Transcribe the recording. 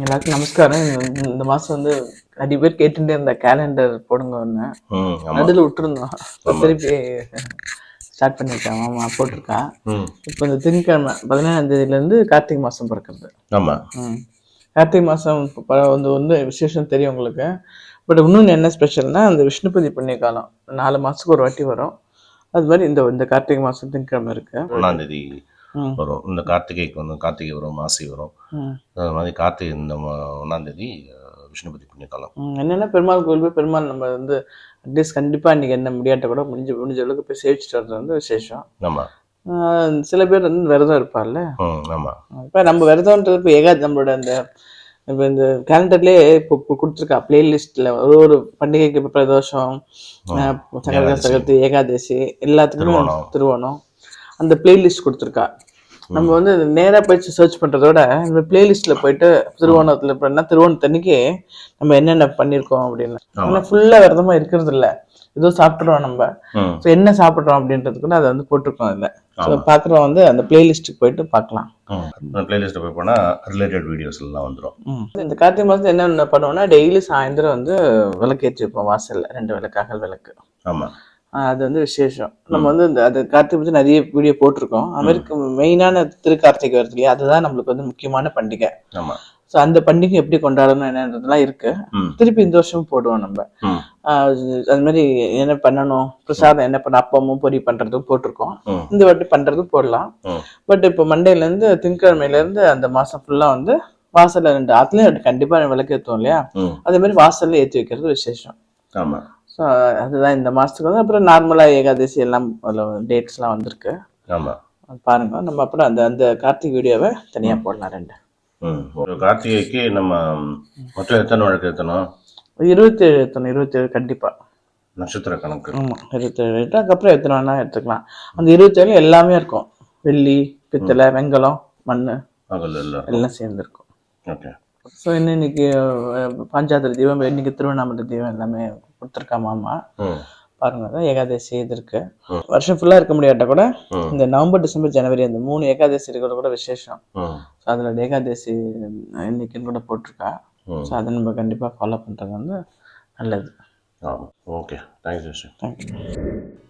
எல்லாருக்கும் நமஸ்காரம். இந்த- மாசம் வந்து நிறைய பேர் கேட்டுட்டே இருந்த கேலண்டர் போடுங்க ஒன்று ஆமாம் நடுவில் விட்டுருந்தோம். திருப்பி ஸ்டார்ட் பண்ணியிருக்கான் மாமா போட்டிருக்கா. இப்போ இந்த திங்கக்கிழமை பதினேழாம் தேதியிலேருந்து கார்த்திகை மாதம் பிறக்கிறது ஆமாம் கார்த்திகை மாதம் வந்து வந்து விசேஷம் தெரியும் உங்களுக்கு. பட் இன்னொன்று என்ன ஸ்பெஷல்னா அந்த விஷ்ணுபதி புண்ணிய காலம். நாலு மாதத்துக்கு ஒரு வாட்டி வரும். அது மாதிரி இந்த இந்த கார்த்திகை மாதம் திங்கக்கிழமை இருக்கு. ஒன்றாந்தேதி ம். வரும். இந்த கார்த்திகைக்கு வந்து கார்த்திகை வரும் மாசி வரும். அது மாதிரி கார்த்திகை இந்த அஹ், விஷ்ணுபதி புண்ணிய காலம் ம், என்னன்னா பெருமாள் கோயில் போய் பெருமாள் நம்ம வந்து அட்லீஸ்ட் கண்டிப்பாக இன்றைக்கி என்ன முடியாட்ட கூட முடிஞ்ச முடிஞ்ச அளவுக்கு போய் சேவிச்சுட்டு வர்றது வந்து விசேஷம். ஆமாம் சில பேர் வந்து விரதம் இருப்பார்ல? ஆமாம் இப்போ நம்ம விரதம்ன்றது இப்போ ஏகா நம்மளோட அந்த இப்போ இந்த கேலண்டர்லேயே இப்போ கொடுத்துருக்கா பிளேலிஸ்ட்டில் ஒரு ஒரு பண்டிகைக்கு இப்போ பிரதோஷம் ஆஹ் சங்கர சதுர்த்தி ஏகாதசி. எல்லாத்துக்குமே திருவோணம். அந்த பிளேலிஸ்ட் கொடுத்துருக்கா. நம்ம வந்து நேராக போய் சர்ச் பண்ணுறதோட இந்த பிளேலிஸ்ட்டில் போயிட்டு திருவோணத்தில் என்ன திருவோணத்தன்னைக்கு நம்ம என்னென்ன பண்ணியிருக்கோம் அப்படின்னு. ஆனால் ஃபுல்லாக விரதமாக இருக்கிறது இல்ல. ஏதோ சாப்பிட்றோம் நம்ம. ஸோ என்ன சாப்பிட்றோம் அப்படின்றதுக்கு அதை வந்து போட்டிருக்கோம் அதில். ஸோ பார்க்குறோம் வந்து அந்த பிளேலிஸ்ட்டுக்கு போயிட்டு பார்க்கலாம். ம். பிளேலிஸ்ட்டில் போய் போனால் ரிலேட்டட் வீடியோஸ் எல்லாம் வந்துடும் இந்த கார்த்திகை மாதம் என்னென்ன பண்ணுவோம்னா டெய்லி சாயந்தரம் வந்து விளக்கேற்றி வைப்போம் வாசல்ல ரெண்டு விளக்கு அகல் விளக்கு. ஆமாம் அது வந்து விசேஷம். நம்ம வந்து இந்த அது கார்த்திகை பற்றி நிறைய வீடியோ போட்டிருக்கோம். அமெரிக்க மெயினான திருக்கார்த்திகை வருது இல்லையா? அதுதான் நம்மளுக்கு வந்து முக்கியமான பண்டிகை. ஸோ அந்த பண்டிகை எப்படி கொண்டாடணும் என்னன்றதுலாம் இருக்கு. திருப்பி இந்த வருஷம் போடுவோம் நம்ம. அது- மாதிரி என்ன பண்ணணும்? பிரசாதம் என்ன பண்ண அப்பமும் பொரி பண்றதும் போட்டிருக்கோம். இந்த வாட்டி பண்றதும் போடலாம். பட் இப்போ மண்டேல இருந்து திங்கட்கிழமையில இருந்து அந்த மாசம் ஃபுல்லா வந்து வாசல்ல ரெண்டு ஆத்துலயும் கண்டிப்பா விளக்கு ஏற்றுவோம் இல்லையா அதே மாதிரி வாசல்ல ஏற்றி வைக்கிறது விசேஷம். ஆமாம் ஸோ அதுதான் இந்த மாசத்துக்கு. வந்து அப்புறம் நார்மலா ஏகாதசி எல்லாம் டேட்ஸ்லாம் வந்திருக்கு. ஆமாம் பாருங்க. நம்ம அப்புறம் அந்த அந்த கார்த்திக் வீடியோவை தனியா போடலாம் ரெண்டு. ம். ஒரு கார்த்திகைக்கு நம்ம மொத்தம் எத்தனை வழக்கு ஏற்றணும் இருபத்தேழு எத்தனை இருபத்தேழு கண்டிப்பா. நட்சத்திர கணக்கு. ஆமா. இருபத்தேழு அதுக்கப்புறம் எத்தனை வேணா எடுத்துக்கலாம் அந்த இருபத்தேழு எல்லாமே இருக்கும். வெள்ளி பித்தளை வெங்கலம் மண் எல்லாம் சேர்ந்துருக்கும். ஓகே. ஸோ இன்னும் இன்னைக்கு அஹ், பாஞ்சாத்திர தீபம் இன்னைக்கு திருவண்ணாமலை தீபம் எல்லாமே கொடுத்துருக்கா மாமா பாருங்க ஏகாதசி இது இருக்கு. வருஷம் ஃபுல்லா இருக்க முடியாட்டா கூட. இந்த நவம்பர் டிசம்பர் ஜனவரி அந்த மூணு ஏகாதசி இருக்கிறது கூட விசேஷம். ஸோ அதில் ஏகாதசி இன்னைக்குன்னு கூட போட்டிருக்கா. ஸோ அதை நம்ம கண்டிப்பாக ஃபாலோ பண்ணுறது வந்து நல்லது. Okay thanks thank you